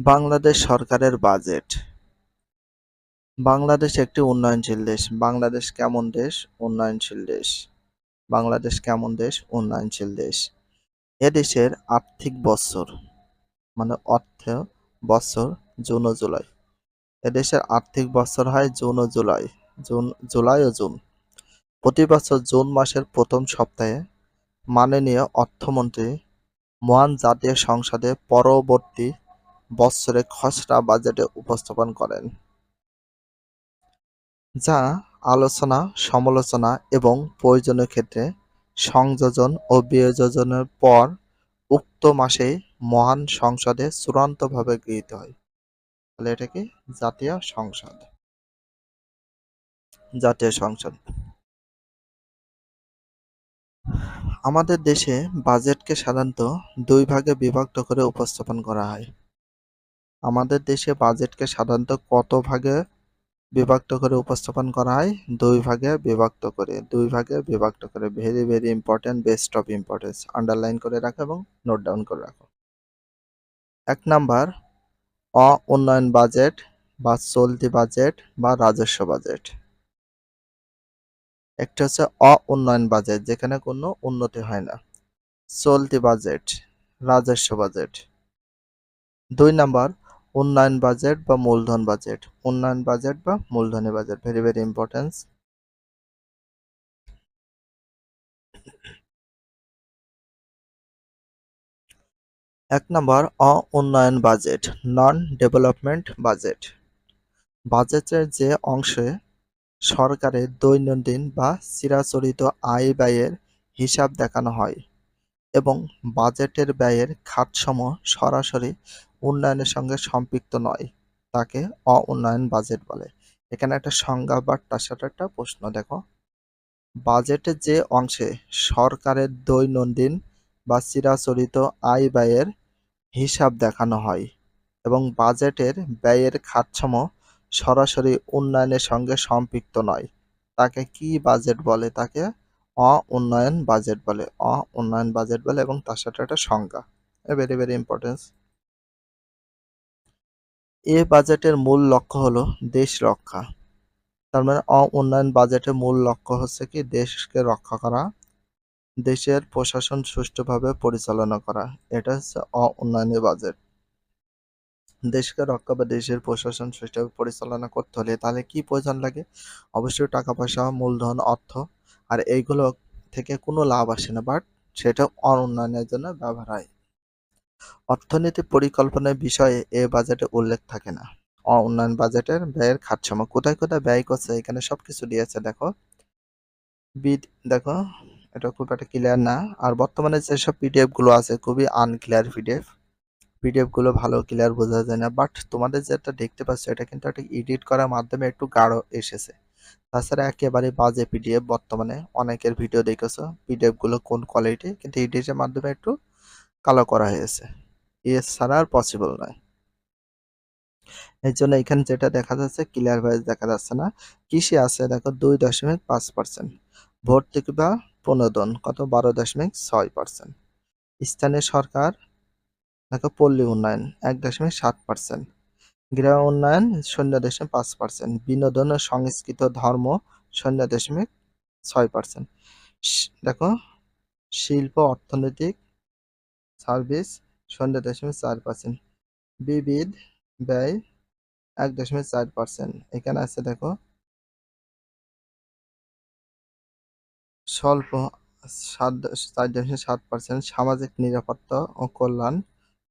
বাংলাদেশ সরকারের বাজেট। বাংলাদেশ একটি উন্নয়নশীল দেশ। বাংলাদেশ কেমন দেশ? উন্নয়নশীল দেশ। বাংলাদেশ কেমন দেশ? উন্নয়নশীল দেশ। এদেশের আর্থিক বছর মানে অর্থ বছর জুন ও জুলাই। এদেশের আর্থিক বছর হয় জুন ও জুলাই। জুন, জুলাই ও জুন। প্রতি বছর জুন মাসের প্রথম সপ্তাহে মাননীয় অর্থমন্ত্রী মহান জাতীয় সংসদে পরবর্তী বছরে খসড়া বাজেটে উপস্থাপন করেন, যা আলোচনা, সমালোচনা এবং প্রয়োজনীয় ক্ষেত্রে সংযোজন ও বিয়োজনের পর উক্ত মাসে মহান সংসদে চূড়ান্তভাবে গৃহীত হয়। তাহলে এটা কি? জাতীয় সংসদ। জাতীয় সংসদ। আমাদের দেশে বাজেটকে সাধারণত দুই ভাগে বিভক্ত করে উপস্থাপন করা হয়। আমাদের দেশে বাজেটকে সাধারণত কত ভাগে বিভক্ত করে উপস্থাপন করা হয়? দুই ভাগে বিভক্ত করে, দুই ভাগে বিভক্ত করে। Very very important best of importance underline করে রাখো এবং নোট ডাউন করে রাখো। এক নাম্বার অ উন্নয়ন বাজেট বা চলতি বাজেট বা রাজস্ব বাজেট। একটা হচ্ছে অ উন্নয়ন বাজেট, যেখানে কোনো উন্নতি হয় না। চলতি বাজেট, রাজস্ব বাজেট। দুই নাম্বার উন্নয়ন বাজেট বা মূলধন বাজেট। উন্নয়ন বাজেট বা মূলধনী বাজেট ভেরি ভেরি ইম্পর্টেন্স এক নম্বর অ উন্নয়ন বাজেট নন ডেভেলপমেন্ট বাজেট। বাজেটের যে অংশে সরকারের দৈনন্দিন বা চিরাচরিত আয় ব্যয়ের হিসাব দেখানো হয় এবং বাজেটের ব্যয়ের খাতসমূহ সরাসরি উন্নয়নের সঙ্গে সম্পৃক্ত নয়। তাকে অ উন্নয়ন বাজেট বলে। এখানে একটা সংজ্ঞা বা তার একটা প্রশ্ন, দেখো। বাজেটের যে অংশে সরকারের দৈনন্দিন বা চিরাচরিত আয় ব্যয়ের হিসাব দেখানো হয় এবং বাজেটের ব্যয়ের খাতসমূহ সরাসরি উন্নয়নের সঙ্গে সম্পৃক্ত নয়, তাকে কি বাজেট বলে? তাকে অ উন্নয়ন বাজেট বলে। অ উন্নয়ন বাজেট বলে এবং তার সাথে একটা সংজ্ঞা। ভেরি ভেরি ইম্পর্টেন্স এ বাজেটের মূল লক্ষ্য হলো দেশ রক্ষা। তার মানে অ উন্নয়ন বাজেটের মূল লক্ষ্য হচ্ছে কি দেশকে রক্ষা করা, দেশের প্রশাসন সুষ্ঠুভাবে পরিচালনা করা। এটা হচ্ছে অ উন্নয়নের বাজেট। দেশকে রক্ষা বা দেশের প্রশাসন সুষ্ঠুভাবে পরিচালনা করতে হলে তাহলে কি প্রয়োজন লাগে? অবশ্যই টাকা পয়সা, মূলধন, অর্থ, আর এইগুলো থেকে কোনো লাভ আসে না বাট সেটা অনুন্নয়নের জন্য ব্যবহার হয়। অর্থনীতি পরিকল্পনার বিষয়ে এ বাজেটে উল্লেখ থাকে না। উন্নয়ন বাজেটের ব্যয়ের খাতসমূহ কোথায় কোথায় ব্যয় করছে, এখানে সবকিছু দিয়েছে, দেখো। বিদ, দেখো, এটা খুব একটা ক্লিয়ার না। আর বর্তমানে যেসব পিডিএফগুলো আছে, খুবই আনক্লিয়ার পিডিএফ পিডিএফগুলো ভালো ক্লিয়ার বোঝা যায় না। বাট তোমাদের যেটা দেখতে পাচ্ছ, এটা কিন্তু একটা এডিট করার মাধ্যমে একটু গাঢ় এসেছে। তাছাড়া একেবারে বাজে পিডিএফ বর্তমানে অনেকের ভিডিও দেখেছ। পিডিএফগুলো কোন কোয়ালিটি কিন্তু এডিটের মাধ্যমে একটু কালো করা হয়েছে। এছাড়া আর পসিবল নয়। এর জন্য এখানে যেটা দেখা যাচ্ছে ক্লিয়ার ভাইজ দেখা যাচ্ছে না। কৃষি আছে, দেখো, দুই দশমিক পাঁচ পার্সেন্ট ভর্তুকি বা প্রণোদন, কত? বারো দশমিক ছয় পার্সেন্ট স্থানীয় সরকার, দেখো, পল্লী উন্নয়ন, এক দশমিক সাত পার্সেন্ট গৃহ উন্নয়ন, শূন্য দশমিক পাঁচ পার্সেন্ট বিনোদন ও সংস্কৃত ধর্ম, শূন্য দশমিক ছয় পার্সেন্ট দেখো, শিল্প, অর্থনৈতিক সার্ভিস শূন্য দশমিক চার পার্সেন্ট বিবিধ ব্যয় এক দশমিক চার পার্সেন্ট এখানে আছে দেখো, স্বল্প সাত চার দশমিক সাত পার্সেন্ট সামাজিক নিরাপত্তা ও কল্যাণ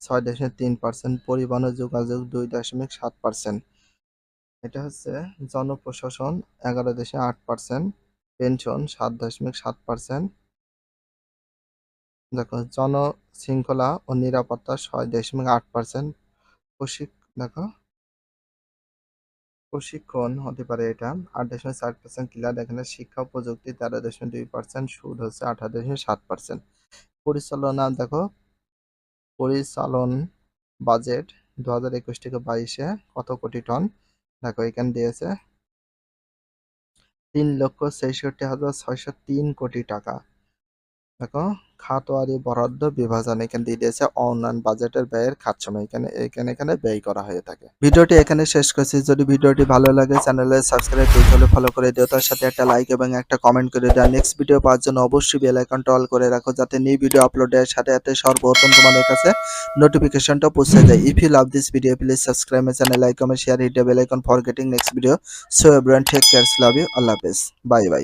ছয় দশমিক তিন পার্সেন্ট পরিবহন যোগাযোগ দুই দশমিক সাত পার্সেন্ট এটা হচ্ছে জনপ্রশাসন এগারো দশমিক আট পার্সেন্ট পেনশন সাত দশমিক সাত পার্সেন্ট দেখো, জনশৃঙ্খলা ও নিরাপত্তা ছয় দশমিক আট পার্সেন্ট দেখো। প্রশিক্ষণ হতে পারে এটা, আট দশমিক চার পার্সেন্ট ক্লিয়ার। এখানে শিক্ষা প্রযুক্তি তেরো দশমিক দুই পার্সেন্ট সুদ হচ্ছে আঠারো দশমিক সাত পার্সেন্ট পরিচালনা, দেখো, পরিচালন বাজেট দু হাজার একুশ থেকে বাইশে কত কোটি টন? দেখো, এখানে দিয়েছে। তিন লক্ষ ছেষট্টি হাজার ছয়শো তিন কোটি টাকা। দেখো খাতোয়ারি বরাদ্দ, বিভাজন এখানে দিয়ে দিয়েছে। অন্যান্য বাজেটের ব্যয়ের খাত সময় এখানে এখানে এখানে ব্যয় করা হয়ে থাকে। ভিডিওটি এখানে শেষ করছি। যদি ভিডিওটি ভালো লাগে, চ্যানেলে সাবস্ক্রাইব দিতে হলে ফলো করে দিও। তার সাথে একটা লাইক এবং একটা কমেন্ট করে দিও। নেক্সট ভিডিও পাওয়ার জন্য অবশ্যই বেল আইকনটা অল করে রাখো, যাতে নিউ ভিডিও আপলোডের সাথে সাথে সর্বপ্রথম তোমাদের কাছে নোটিফিকেশনটা পৌঁছে যায়। If you love this video please subscribe my channel like comment share hit bell icon for getting next video so everyone take cares love you আল্লাহ হাফেজ বাই বাই